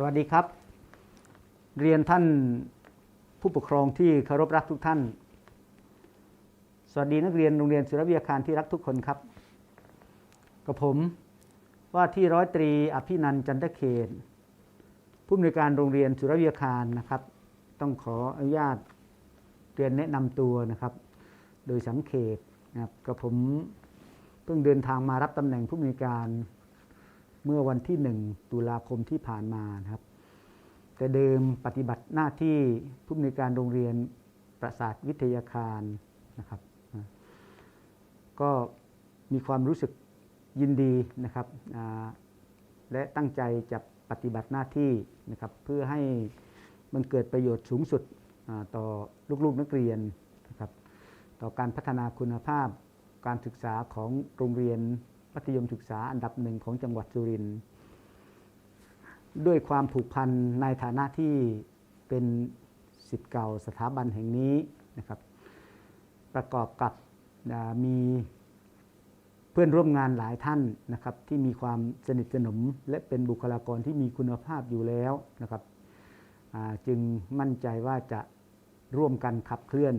สวัสดีครับ เรียนท่านผู้ปกครองที่เคารพรักทุกท่าน สวัสดีนักเรียนโรงเรียนสุรวิทยาคารที่รักทุกคนครับกับผมว่าที่ร้อยตรีอภินันจันทเขตผู้อำนวยการโรงเรียนสุรวิทยาคารนะครับ ต้องขออนุญาตเรียนแนะนำตัวนะครับ โดยสังเขปนะครับกับผมเพิ่งเดินทางมารับตำแหน่งผู้อำนวยการ เมื่อวันที่ 1 ตุลาคมที่ผ่านมานะครับ แต่เดิมปฏิบัติหน้าที่ผู้อำนวยการโรงเรียนประสาทวิทยาคารนะครับ ก็มีความรู้สึกยินดีนะครับและตั้งใจจะปฏิบัติหน้าที่นะครับ เพื่อให้มันเกิดประโยชน์สูงสุดต่อลูกๆนักเรียนนะครับ ต่อการพัฒนาคุณภาพการศึกษาของโรงเรียน มัธยมศึกษาอันดับหนึ่งของจังหวัดสุรินทร์ด้วยความผูกพันในฐานะที่เป็นสิทธิ์เก่าสถาบันแห่งนี้นะครับ ประกอบกับมีเพื่อนร่วมงานหลายท่านนะครับ ที่มีความสนิทสนม และเป็นบุคลากรที่มีคุณภาพอยู่แล้วนะครับจึงมั่นใจว่าจะร่วมกันขับเคลื่อน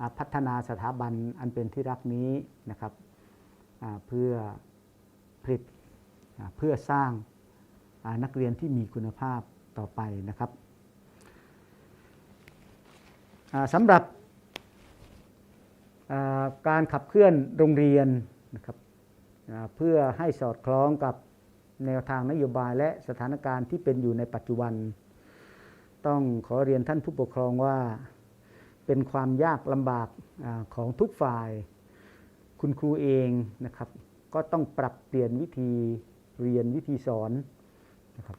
อพัฒนาสถาบันอันเป็นที่รักนี้นะครับ เพื่อผลิตเพื่อสร้างนักเรียนที่มีคุณภาพต่อไปนะครับสำหรับการขับเคลื่อนโรงเรียนนะครับเพื่อให้สอดคล้องกับแนวทางนโยบายและสถานการณ์ที่เป็นอยู่ในปัจจุบัน ต้องขอเรียนท่านผู้ปกครองว่า เป็นความยากลำบากของทุกฝ่าย คุณครูเองนะครับ ก็ต้องปรับเปลี่ยนวิธีเรียนวิธีสอนนะครับ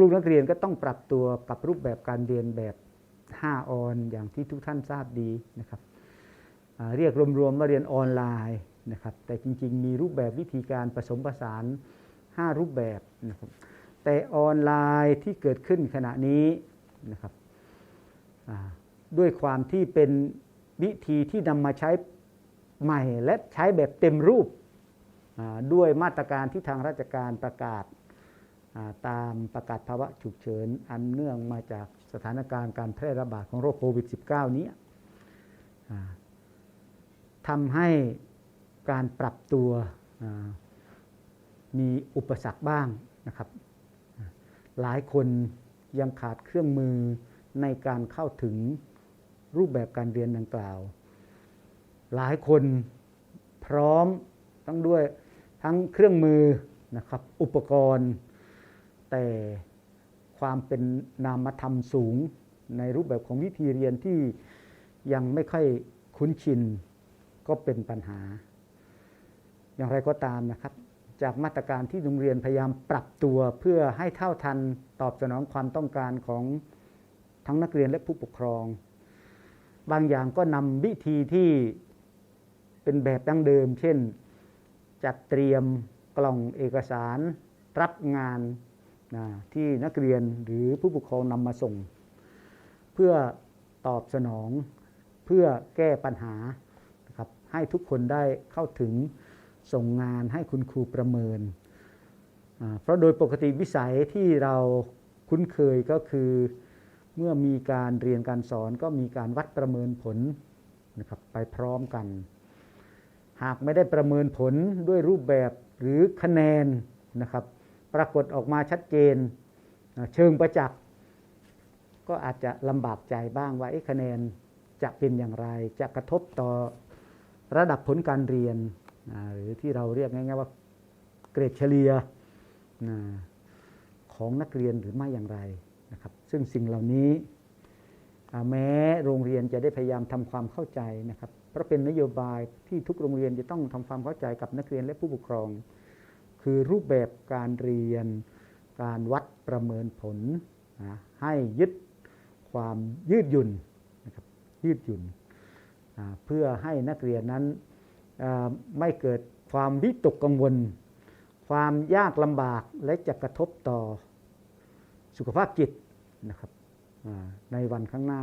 ลูกๆนักเรียนก็ต้องปรับตัวกับรูปแบบการเรียนแบบ 5 ออนอย่างที่ทุกท่านทราบดีนะครับเรียกรวมๆว่าเรียนออนไลน์นะครับแต่จริงๆ มีรูปแบบวิธีการผสมผสาน 5 รูปแบบนะครับแต่ออนไลน์ที่เกิดขึ้นขณะนี้นะครับด้วยความที่เป็นวิธีที่นำมาใช้ ใหม่และใช้แบบเต็มรูปด้วยมาตรการที่ทางราชการประกาศตามประกาศภาวะฉุกเฉิน อันเนื่องมาจากสถานการณ์การแพร่ระบาดของโรคโควิด -19 นี้ทำให้การปรับตัวมีอุปสรรคบ้างนะครับ หลายคนยังขาดเครื่องมือในการเข้าถึงรูปแบบการเรียนดังกล่าว หลายคนพร้อมทั้งด้วยทั้งเครื่องมือนะครับอุปกรณ์ แต่ความเป็นนามธรรมสูงในรูปแบบของวิธีเรียนที่ยังไม่ค่อยคุ้นชินก็เป็นปัญหา อย่างไรก็ตามนะครับ จากมาตรการที่โรงเรียนพยายามปรับตัวเพื่อให้เท่าทันตอบสนองความต้องการของทั้งนักเรียนและผู้ปกครอง บางอย่างก็นำวิธีที่ เป็นแบบดั้งเดิม เช่น จัดเตรียมกล่องเอกสารรับงานนะที่นักเรียนหรือผู้ปกครองนำมาส่ง เพื่อตอบสนองเพื่อแก้ปัญหานะครับให้ทุกคนได้เข้าถึงส่งงานให้คุณครูประเมิน เพราะโดยปกติวิสัยที่เราคุ้นเคยก็คือเมื่อมีการเรียนการสอนก็มีการวัดประเมินผลนะครับไปพร้อมกัน หากไม่ได้ประเมินผลด้วยรูปแบบหรือคะแนนนะครับ ปรากฏออกมาชัดเจนเชิงประจักษ์ก็อาจจะลำบากใจบ้างว่าเอ๊ะคะแนนจะเป็นอย่างไร จะกระทบต่อระดับผลการเรียน หรือที่เราเรียกง่ายๆว่าเกรดเฉลี่ยของนักเรียนหรือไม่อย่างไรนะครับ ซึ่งสิ่งเหล่านี้แม้โรงเรียนจะได้พยายามทำความเข้าใจนะครับ ราะเป็นนโยบายที่ทุกโรงเรียนจะต้องทำความเข้าใจกับนักเรียนและผู้ปกครอง คือรูปแบบการเรียน การวัดประเมินผลนะให้ยึดความยืดหยุ่นนะครับยืดหยุ่นเพื่อให้นักเรียนนั้นไม่เกิดความวิตกกังวล ความยากลำบากและจะกระทบต่อสุขภาพจิตนะครับในวันข้างหน้า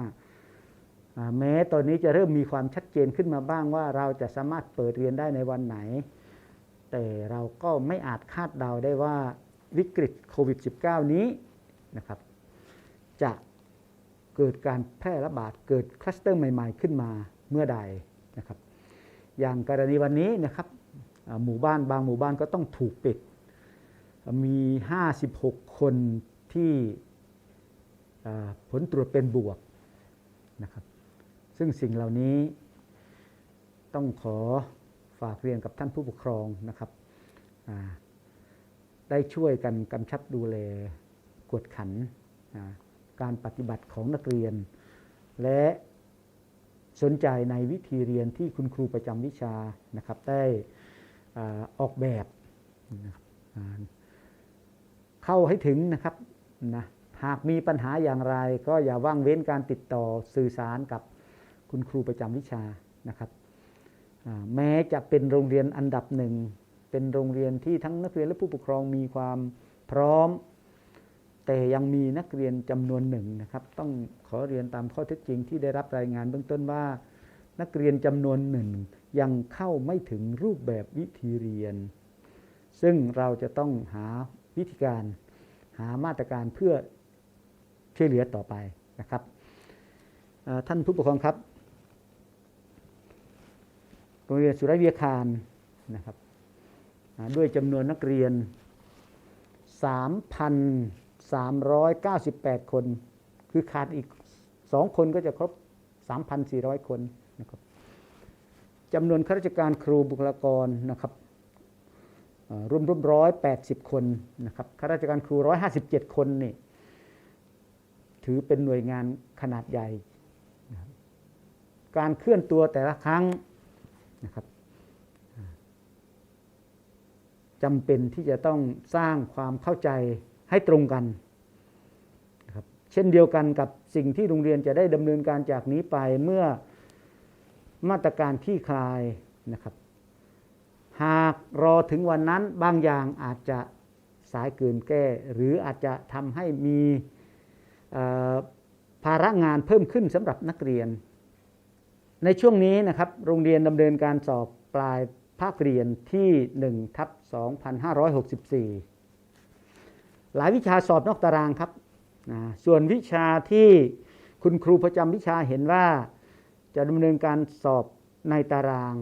แม้ตอนนี้จะเริ่มมีความชัดเจนขึ้นมาบ้างว่าเราจะสามารถเปิดเรียนได้ในวันไหน แต่เราก็ไม่อาจคาดเดาได้ว่าวิกฤตโควิด -19 นี้นะครับ จะเกิดการแพร่ระบาดเกิดคลัสเตอร์ใหม่ๆ ขึ้นมาเมื่อใดนะครับ อย่างกรณีวันนี้นะครับหมู่บ้านบางหมู่บ้านก็ต้องถูกปิด มี 56 คนที่ผลตรวจเป็นบวกนะครับ ซึ่งสิ่งเหล่านี้ต้องขอฝากเรียนกับท่านผู้ปกครองนะครับ ได้ช่วยกันกำชับดูแลกวดขัน การปฏิบัติของนักเรียน และสนใจในวิธีเรียนที่คุณครูประจำวิชานะครับได้ออกแบบเข้าให้ถึงนะครับนะหากมีปัญหาอย่างไรก็อย่าว่างเว้นการติดต่อสื่อสารกับ คุณครูประจำวิชานะครับแม้จะเป็นโรงเรียนอันดับหนึ่ง เป็นโรงเรียนที่ทั้งนักเรียนและผู้ปกครองมีความพร้อม แต่ยังมีนักเรียนจำนวนหนึ่งนะครับ ต้องขอเรียนตามข้อเท็จจริงที่ได้รับรายงานเบื้องต้นว่า นักเรียนจำนวนหนึ่งยังเข้าไม่ถึงรูปแบบวิธีเรียน ซึ่งเราจะต้องหาวิธีการหามาตรการเพื่อช่วยเหลือต่อไปนะครับท่านผู้ปกครองครับ โรงเรียนสุรวิทยาคารนะครับด้วยจำนวนนักเรียน 3,398 คน คือขาดอีก 2 คนก็จะครบ 3,400 คนนะครับจำนวนข้าราชการครูบุคลากรนะครับเอ่อรวมๆร้อยแปดสิบคนนะครับข้าราชการครูร้อยห้าสิบเจ็ดคนนี่ถือเป็นหน่วยงานขนาดใหญ่ การเคลื่อนตัวแต่ละครั้ง นะครับจำเป็นที่จะต้องสร้างความเข้าใจให้ตรงกันนะครับเช่นเดียวกันกับสิ่งที่โรงเรียนจะได้ดำเนินการจากนี้ไปเมื่อมาตรการที่คลายนะครับ หากรอถึงวันนั้นบางอย่างอาจจะสายเกินแก้ หรืออาจจะทำให้มีภาระงานเพิ่มขึ้นสำหรับนักเรียน ในช่วงนี้นะครับโรงเรียนดำเนินการสอบปลายภาคเรียนที่1ทับ2564 หลายวิชาสอบนอกตารางครับนะส่วนวิชาที่คุณครูประจำวิชาเห็นว่าจะดำเนินการสอบในตาราง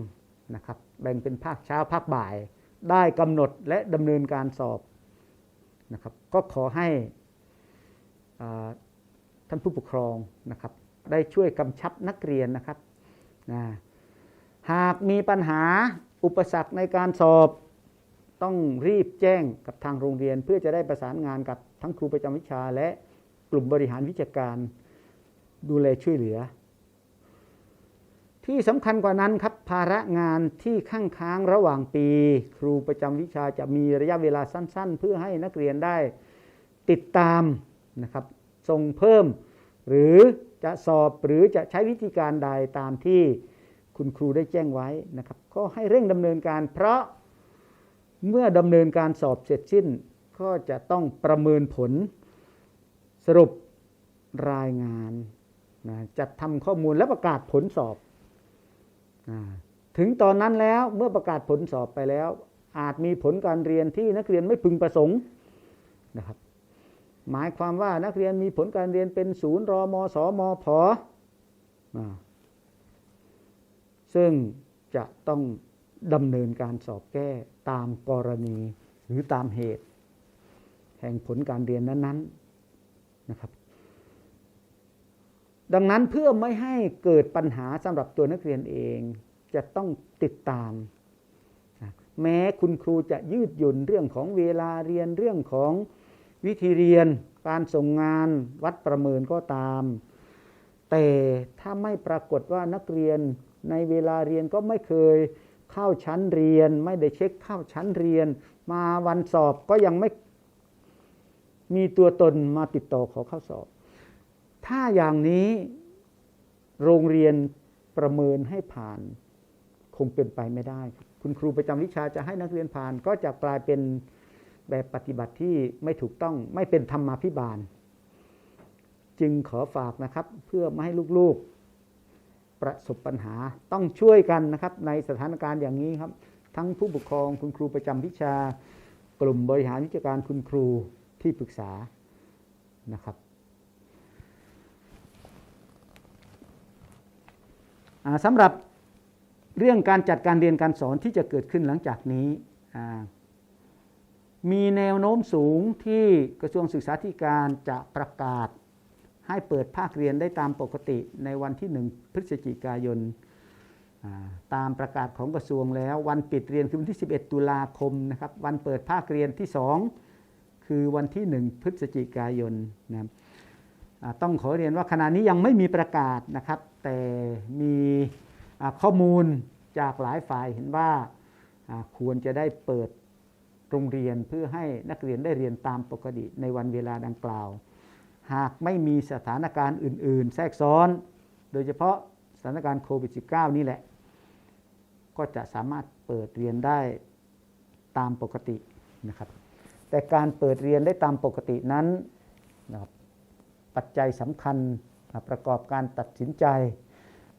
นะครับแบ่งเป็นภาคเช้าภาคบ่าย ได้กำหนดและดำเนินการสอบนะครับก็ขอให้อ่าท่านผู้ปกครองนะครับได้ช่วยกำชับนักเรียนนะครับ นะหากมีปัญหาอุปสรรคในการสอบ ต้องรีบแจ้งกับทางโรงเรียน เพื่อจะได้ประสานงานกับทั้งครูประจำวิชาและกลุ่มบริหารวิชาการดูแลช่วยเหลือ ที่สำคัญกว่านั้นครับภาระงานที่ข้างค้างระหว่างปี ครูประจำวิชาจะมีระยะเวลาสั้น ๆ เพื่อให้นักเรียนได้ติดตามนะครับส่งเพิ่ม หรือ จะสอบหรือจะใช้วิธีการใดตามที่คุณครูได้แจ้งไว้นะครับ ก็ให้เร่งดำเนินการ เพราะเมื่อดำเนินการสอบเสร็จสิ้น ก็จะต้องประเมินผลสรุปรายงานนะจัดทำข้อมูลและประกาศผลสอบอ่าถึงตอนนั้นแล้วเมื่อประกาศผลสอบไปแล้ว อาจมีผลการเรียนที่นักเรียนไม่พึงประสงค์นะครับ หมายความว่านักเรียนมีผลการเรียนเป็นศูนย์รอมสอมพอซึ่งจะต้องดำเนินการสอบแก้ตามกรณีหรือตามเหตุ แห่งผลการเรียนนั้นๆนะครับ ดังนั้นเพื่อไม่ให้เกิดปัญหาสำหรับตัวนักเรียนเองจะต้องติดตาม แม้คุณครูจะยืดหยุ่นเรื่องของเวลาเรียนเรื่องของ วิธีเรียนการส่งงานวัดประเมินก็ตาม แต่ถ้าไม่ปรากฏว่านักเรียนในเวลาเรียนก็ไม่เคยเข้าชั้นเรียน ไม่ได้เช็คเข้าชั้นเรียน มาวันสอบก็ยังไม่มีตัวตนมาติดต่อขอเข้าสอบ ถ้าอย่างนี้โรงเรียนประเมินให้ผ่านคงเป็นไปไม่ได้ครับคุณครูประจำวิชาจะให้นักเรียนผ่านก็จะกลายเป็น แบบปฏิบัติที่ไม่ถูกต้องไม่เป็นธรรมาภิบาล จึงขอฝากนะครับเพื่อไม่ให้ลูกๆ ประสบปัญหาต้องช่วยกันนะครับ ในสถานการณ์อย่างนี้ครับ ทั้งผู้ปกครองคุณครูประจำวิชา กลุ่มบริหารวิชาการคุณครูที่ปรึกษานะครับสำหรับเรื่องการจัดการเรียนการสอนที่จะเกิดขึ้นหลังจากนี้อ่า มีแนวโน้มสูงที่กระทรวงศึกษาธิการจะประกาศ ให้เปิดภาคเรียนได้ตามปกติในวันที่ 1 พฤศจิกายน ตามประกาศของกระทรวงแล้ว วันปิดเรียนคือวันที่ 11 ตุลาคมนะครับวันเปิดภาคเรียนที่ 2 คือวันที่ 1 พฤศจิกายนนะครับต้องขอเรียนว่าขณะนี้ยังไม่มีประกาศนะครับ แต่มีข้อมูลจากหลายฝ่ายเห็นว่าควรจะได้เปิด โรงเรียนเพื่อให้นักเรียนได้เรียนตามปกติในวันเวลาดังกล่าว หากไม่มีสถานการณ์อื่น ๆ แทรกซ้อน โดยเฉพาะสถานการณ์โควิด -19 นี่แหละ ก็จะสามารถเปิดเรียนได้ตามปกตินะครับ แต่การเปิดเรียนได้ตามปกตินั้นนะครับปัจจัยสำคัญประกอบการตัดสินใจ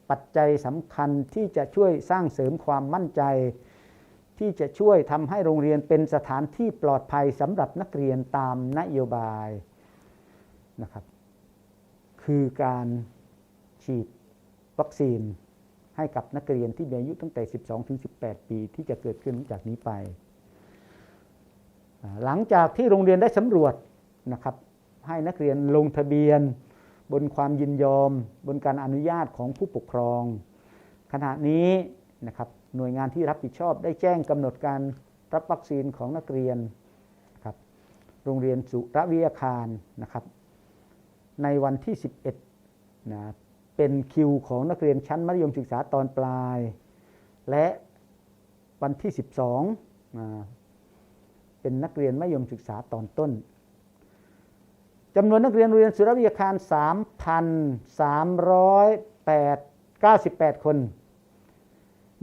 ปัจจัยสำคัญที่จะช่วยสร้างเสริมความมั่นใจ ที่จะช่วยทำให้โรงเรียนเป็นสถานที่ปลอดภัยสำหรับนักเรียนตามนโยบายนะครับ คือการฉีดวัคซีนให้กับนักเรียนที่มีอายุตั้งแต่ 12 ถึง 18 ปีที่จะเกิดขึ้นจากนี้ไป หลังจากที่โรงเรียนได้สำรวจนะครับ ให้นักเรียนลงทะเบียน บนความยินยอม บนการอนุญาตของผู้ปกครอง ขณะนี้นะครับ หน่วยงานที่รับผิดชอบได้แจ้งกำหนดการรับวัคซีนของนักเรียนครับโรงเรียนสุรวิทยาคารนะครับ ในวันที่ 11นะเป็นคิวของนักเรียนชั้นมัธยมศึกษาตอนปลาย และวันที่ 12นะเป็นนักเรียนมัธยมศึกษาตอนต้นจำนวนนักเรียนโรงเรียนสุรวิทยาคาร 3,398คน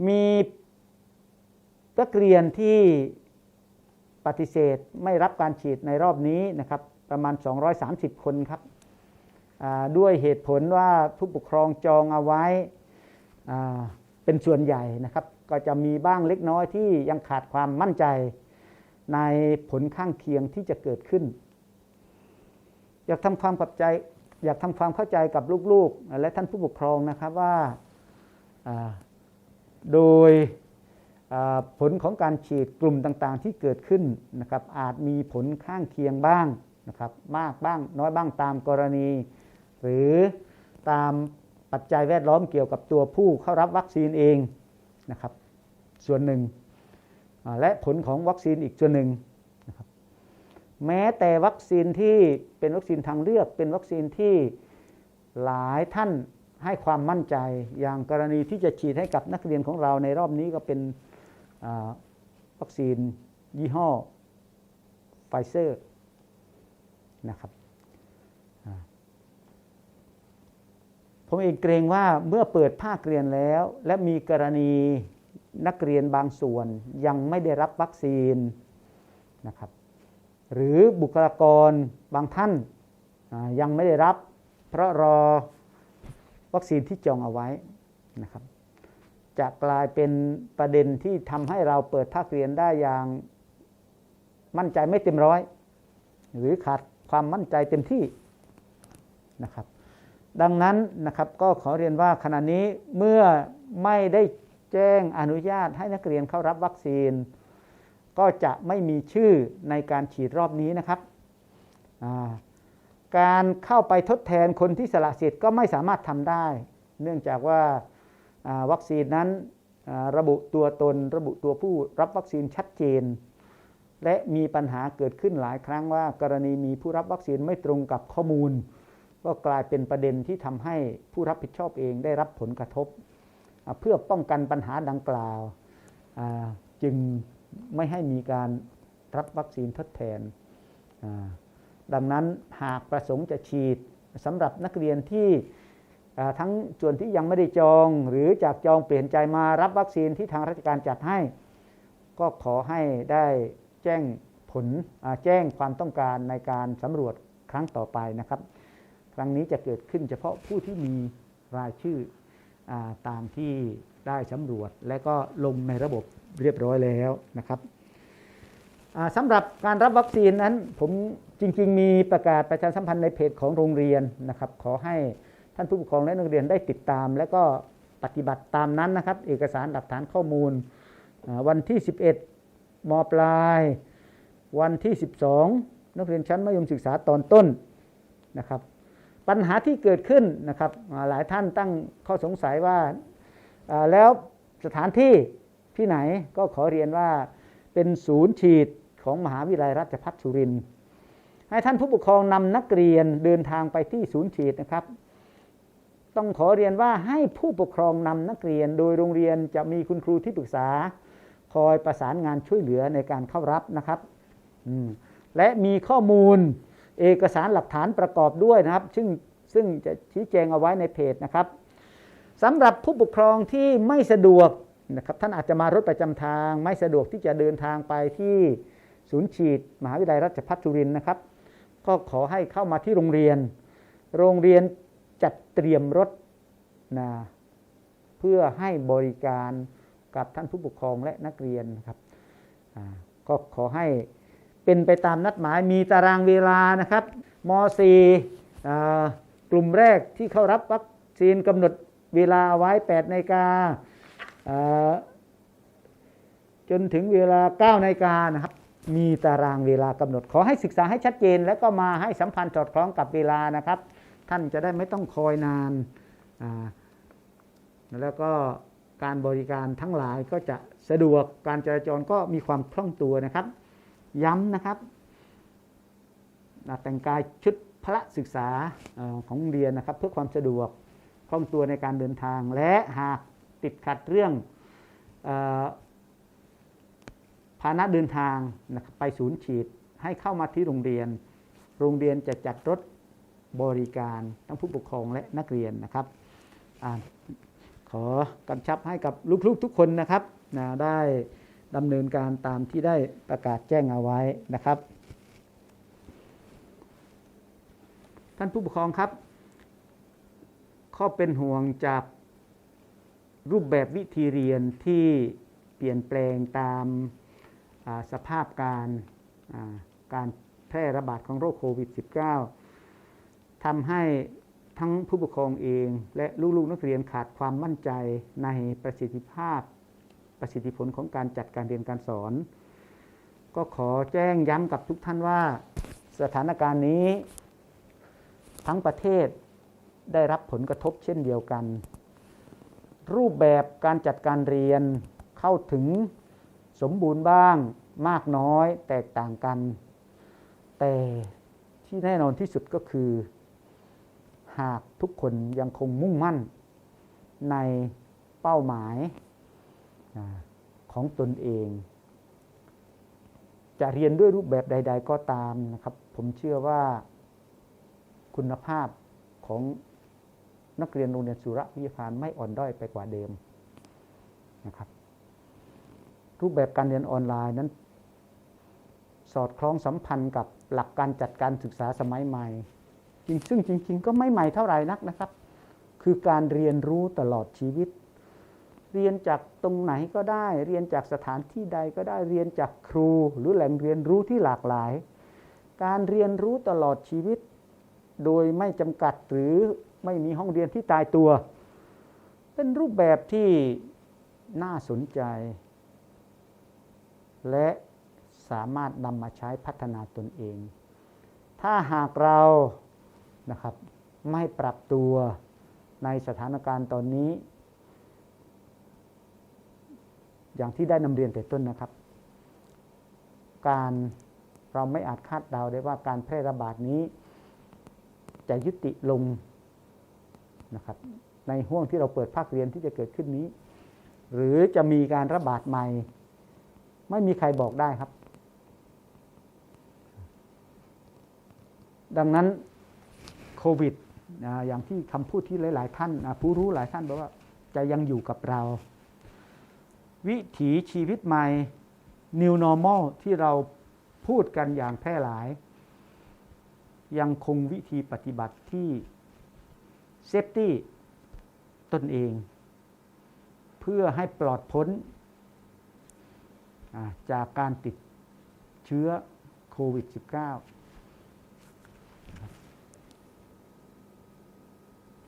มีนักเรียนที่ปฏิเสธไม่รับการฉีดในรอบนี้นะครับ ประมาณ 230 คนครับด้วยเหตุผลว่าผู้ปกครองจองเอาไว้เป็นส่วนใหญ่นะครับ ก็จะมีบ้างเล็กน้อยที่ยังขาดความมั่นใจในผลข้างเคียงที่จะเกิดขึ้น อยากทำความกับใจ อยากทำความเข้าใจกับลูกๆ และท่านผู้ปกครองนะครับว่า โดยผลของการฉีดกลุ่มต่างๆ ที่เกิดขึ้นนะครับอาจมีผลข้างเคียงบ้างนะครับมากบ้างน้อยบ้างตามกรณี หรือตามปัจจัยแวดล้อมเกี่ยวกับตัวผู้เข้ารับวัคซีนเองนะครับส่วนหนึ่ง และผลของวัคซีนอีกส่วนหนึ่งนะครับแม้แต่วัคซีนที่เป็นวัคซีนทางเลือกเป็นวัคซีนที่หลายท่าน ให้ความมั่นใจอย่างกรณีที่จะฉีดให้กับนักเรียนของเราในรอบนี้ก็เป็นวัคซีนยี่ห้อไฟเซอร์นะครับผมเองเกรงว่าเมื่อเปิดภาคเรียนแล้ว และมีกรณีนักเรียนบางส่วนยังไม่ได้รับวัคซีนนะครับหรือบุคลากรบางท่านยังไม่ได้รับ เพราะรอ วัคซีนที่จองเอาไว้นะครับจะกลายเป็นประเด็นที่ทำให้เราเปิดภาคเรียนได้อย่างมั่นใจไม่เต็มร้อย หรือขาดความมั่นใจเต็มที่นะครับ ดังนั้นนะครับก็ขอเรียนว่าขณะนี้เมื่อไม่ได้แจ้งอนุญาตให้นักเรียนเข้ารับวัคซีน ก็จะไม่มีชื่อในการฉีดรอบนี้นะครับ การเข้าไปทดแทนคนที่สละสิทธิ์ก็ไม่สามารถทำได้ เนื่องจากว่าวัคซีนนั้นระบุตัวตนระบุตัวผู้รับวัคซีนชัดเจน และมีปัญหาเกิดขึ้นหลายครั้งว่า กรณีมีผู้รับวัคซีนไม่ตรงกับข้อมูล ก็กลายเป็นประเด็นที่ทำให้ผู้รับผิดชอบเองได้รับผลกระทบ เพื่อป้องกันปัญหาดังกล่าวจึงไม่ให้มีการรับวัคซีนทดแทน ดังนั้นหากประสงค์จะฉีดสำหรับนักเรียนที่ทั้งส่วนที่ยังไม่ได้จอง หรือจากจองเปลี่ยนใจมารับวัคซีนที่ทางราชการจัดให้ ก็ขอให้ได้แจ้งผลแจ้งความต้องการในการสำรวจครั้งต่อไปนะครับ ครั้งนี้จะเกิดขึ้นเฉพาะผู้ที่มีรายชื่ออตามที่ได้สำรวจ และก็ลงในระบบเรียบร้อยแล้วนะครับ สำหรับการรับวัคซีนนั้นผมจริง ๆ มีประกาศประชาสัมพันธ์ในเพจของโรงเรียนนะครับ ขอให้ท่านผู้ปกครองและนักเรียนได้ติดตาม และก็ปฏิบัติตามนั้นนะครับ เอกสารหลักฐานข้อมูลวันที่ 11 มปลาย วันที่ 12 นักเรียนชั้นมัธยมศึกษาตอนต้นนะครับ ปัญหาที่เกิดขึ้นนะครับหลายท่านตั้งข้อสงสัยว่าแล้วสถานที่ที่ไหนก็ขอเรียนว่าเป็นศูนย์ฉีด ของมหาวิทยาลัยราชภัฏสุรินทร์ให้ท่านผู้ปกครองนำนักเรียนเดินทางไปที่ศูนย์ฉีดนะครับ ต้องขอเรียนว่าให้ผู้ปกครองนำนักเรียน โดยโรงเรียนจะมีคุณครูที่ปรึกษา คอยประสานงานช่วยเหลือในการเข้ารับนะครับและมีข้อมูลเอกสารหลักฐานประกอบด้วยนะครับ ซึ่งซึ่งจะชี้แจงเอาไว้ในเพจนะครับสำหรับผู้ปกครองที่ไม่สะดวกนะครับท่านอาจจะมารถประจำทาง ไม่สะดวกที่จะเดินทางไปที่ ศูนย์ฉีด มหาวิทยาลัยราชภัฏจุรินทร์นะครับ ก็ขอให้เข้ามาที่โรงเรียน โรงเรียนจัดเตรียมรถนะเพื่อให้บริการกับท่านผู้ปกครองและนักเรียนนะครับก็ขอให้เป็นไปตามนัดหมายมีตารางเวลานะครับม .4 อ่กลุ่มแรกที่เข้ารับวัคซีนกำหนดเวลาไว้8นาฬิกาอ่าจนถึงเวลา9นาฬิกานะครับ มีตารางเวลากำหนด ขอให้ศึกษาให้ชัดเจน แล้วก็มาให้สัมพันธ์สอดคล้องกับเวลานะครับ ท่านจะได้ไม่ต้องคอยนานแล้วก็การบริการทั้งหลายก็จะสะดวกการจราจรก็มีความคล่องตัวนะครับ ย้ำนะครับแต่งกายชุดพระศึกษาอของเรียนนะครับ เพื่อความสะดวกคล่องตัวในการเดินทาง และหากติดขัดเรื่องอ พาหนะเดินทางนะไปศูนย์ฉีดให้เข้ามาที่โรงเรียน โรงเรียนจะจัดรถบริการทั้งผู้ปกครองและนักเรียนนะครับอขอกำชับให้กับลูกๆทุกคนนะครับนะได้ดำเนินการตามที่ได้ประกาศแจ้งเอาไว้นะครับ ท่านผู้ปกครองครับ ข้อเป็นห่วงจากรูปแบบวิธีเรียนที่เปลี่ยนแปลงตาม สภาพการการแพร่ระบาดของโรคโควิด -19 ทำให้ทั้งผู้ปกครองเองและลูกๆนักเรียนขาดความมั่นใจในประสิทธิภาพประสิทธิผลของการจัดการเรียนการสอน ก็ขอแจ้งย้ำกับทุกท่านว่าสถานการณ์นี้ ทั้งประเทศได้รับผลกระทบเช่นเดียวกัน รูปแบบการจัดการเรียนเข้าถึง สมบูรณ์บ้างมากน้อยแตกต่างกัน แต่ที่แน่นอนที่สุดก็คือ หากทุกคนยังคงมุ่งมั่นในเป้าหมายของตนเอง จะเรียนด้วยรูปแบบใด ๆ ก็ตามนะครับ ผมเชื่อว่าคุณภาพของนักเรียนโรงเรียนสุรวิทยาพานไม่อ่อนด้อยไปกว่าเดิมนะครับ รูปแบบการเรียนออนไลน์นั้น สอดคล้องสัมพันธ์กับหลักการจัดการศึกษาสมัยใหม่จริงซึ่งจริง ๆ ก็ไม่ใหม่เท่าไหร่นักนะครับ คือการเรียนรู้ตลอดชีวิต เรียนจากตรงไหนก็ได้ เรียนจากสถานที่ใดก็ได้เรียนจากครู หรือแหล่งเรียนรู้ที่หลากหลาย การเรียนรู้ตลอดชีวิต โดยไม่จำกัดหรือไม่มีห้องเรียนที่ตายตัว เป็นรูปแบบที่น่าสนใจ และสามารถนำมาใช้พัฒนาตนเอง ถ้าหากเรานะครับไม่ปรับตัวในสถานการณ์ตอนนี้ อย่างที่ได้นำเรียนแต่ต้นนะครับ การเราไม่อาจคาดเดาได้ว่าการแพร่ระบาดนี้ จะยุติลงนะครับในห่วงที่เราเปิดภาคเรียนที่จะเกิดขึ้นนี้ หรือจะมีการระบาดใหม่ ไม่มีใครบอกได้ครับ ดังนั้นโควิดอย่างที่คำพูดที่หลาย ๆ ท่านผู้รู้หลายท่านบอกว่าจะยังอยู่กับเรา วิถีชีวิตใหม่ New Normal ที่เราพูดกันอย่างแพร่หลาย ยังคงวิธีปฏิบัติที่เซฟตี้ตนเอง เพื่อให้ปลอดพ้น จากการติดเชื้อโควิด -19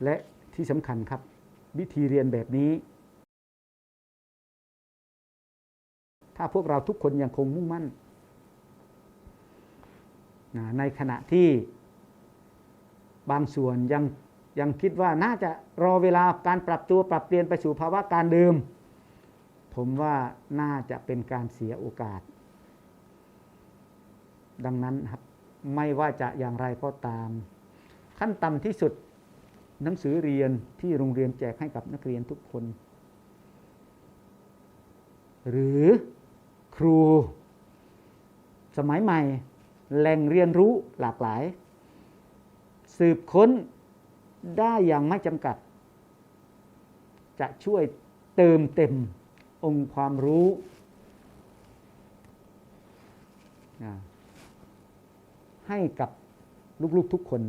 และที่สำคัญครับ วิธีเรียนแบบนี้ ถ้าพวกเราทุกคนยังคงมุ่งมั่น ในขณะที่บางส่วนยังยังคิดว่าน่าจะรอเวลาการปรับตัวปรับเปลี่ยนไปสู่ภาวะการเดิม ผมว่าน่าจะเป็นการเสียโอกาส ดังนั้นครับไม่ว่าจะอย่างไรก็ตาม ขั้นต่ำที่สุดหนังสือเรียนที่โรงเรียนแจกให้กับนักเรียนทุกคน หรือครู สมัยใหม่ แหล่งเรียนรู้หลากหลาย สืบค้นได้อย่างไม่จำกัด จะช่วยเติมเต็ม องค์ความรู้ให้กับลูกๆทุกคน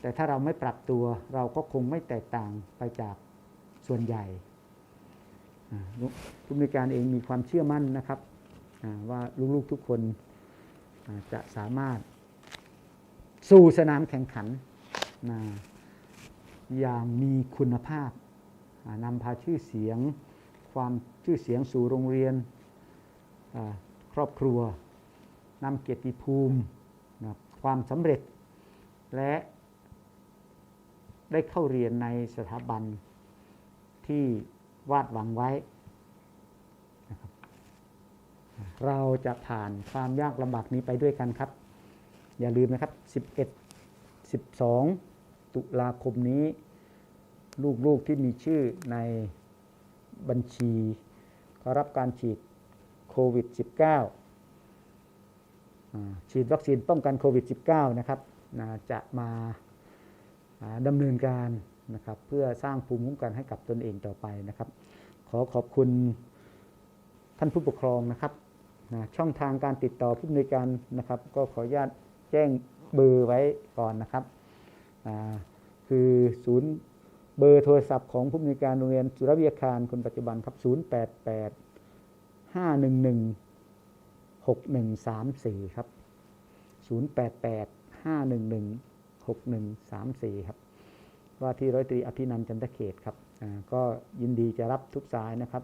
แต่ถ้าเราไม่ปรับตัวเราก็คงไม่แตกต่างไปจากส่วนใหญ่ผู้มีการเองมีความเชื่อมั่นนะครับ ว่าลูกๆทุกคนจะสามารถสู่สนามแข่งขันอย่างมีคุณภาพ นำพาชื่อเสียง ความชื่อเสียงสู่โรงเรียนครอบครัวนำเกียรติภูมินะความสำเร็จ และได้เข้าเรียนในสถาบันที่วาดหวังไว้ เราจะผ่านความยากลำบากนี้ไปด้วยกันครับ อย่าลืมนะครับ 11 12 ตุลาคมนี้ ลูกๆที่มีชื่อในบัญชีเขารับการฉีดโควิด -19 อ่าฉีดวัคซีนป้องกันโควิด -19 นะครับนะจะมาดำเนินการนะครับเพื่อสร้างภูมิคุ้มกันให้กับตนเองต่อไปนะครับ ขอขอบคุณท่านผู้ปกครองนะครับนะช่องทางการติดต่อผู้อำนวยการนะครับ ก็ขออนุญาตแจ้งเบอร์ไว้ก่อนนะครับอ่าคือศูนย์ เบอร์โทรศัพท์ของผู้อำนวยการโรงเรียนสุรวิทยาคารคนปัจจุบันครับ 088 511 6134 ครับ 088 511 6134 ครับ ว่าที่ร้อยตรีอภินันจันทเขตครับอ่าก็ยินดีจะรับทุกสายนะครับ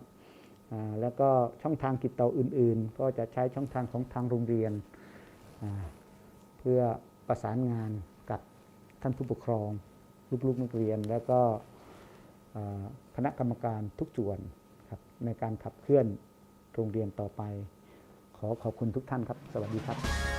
อ่าแล้วก็ช่องทางติดต่ออื่น ๆ ก็จะใช้ช่องทางของทางโรงเรียนอ่าเพื่อประสานงานกับท่านผู้ปกครอง ลูกๆนักเรียน แล้วก็คณะกรรมการทุกส่วนครับในการขับเคลื่อนโรงเรียนต่อไป ขอขอบคุณทุกท่านครับ สวัสดีครับ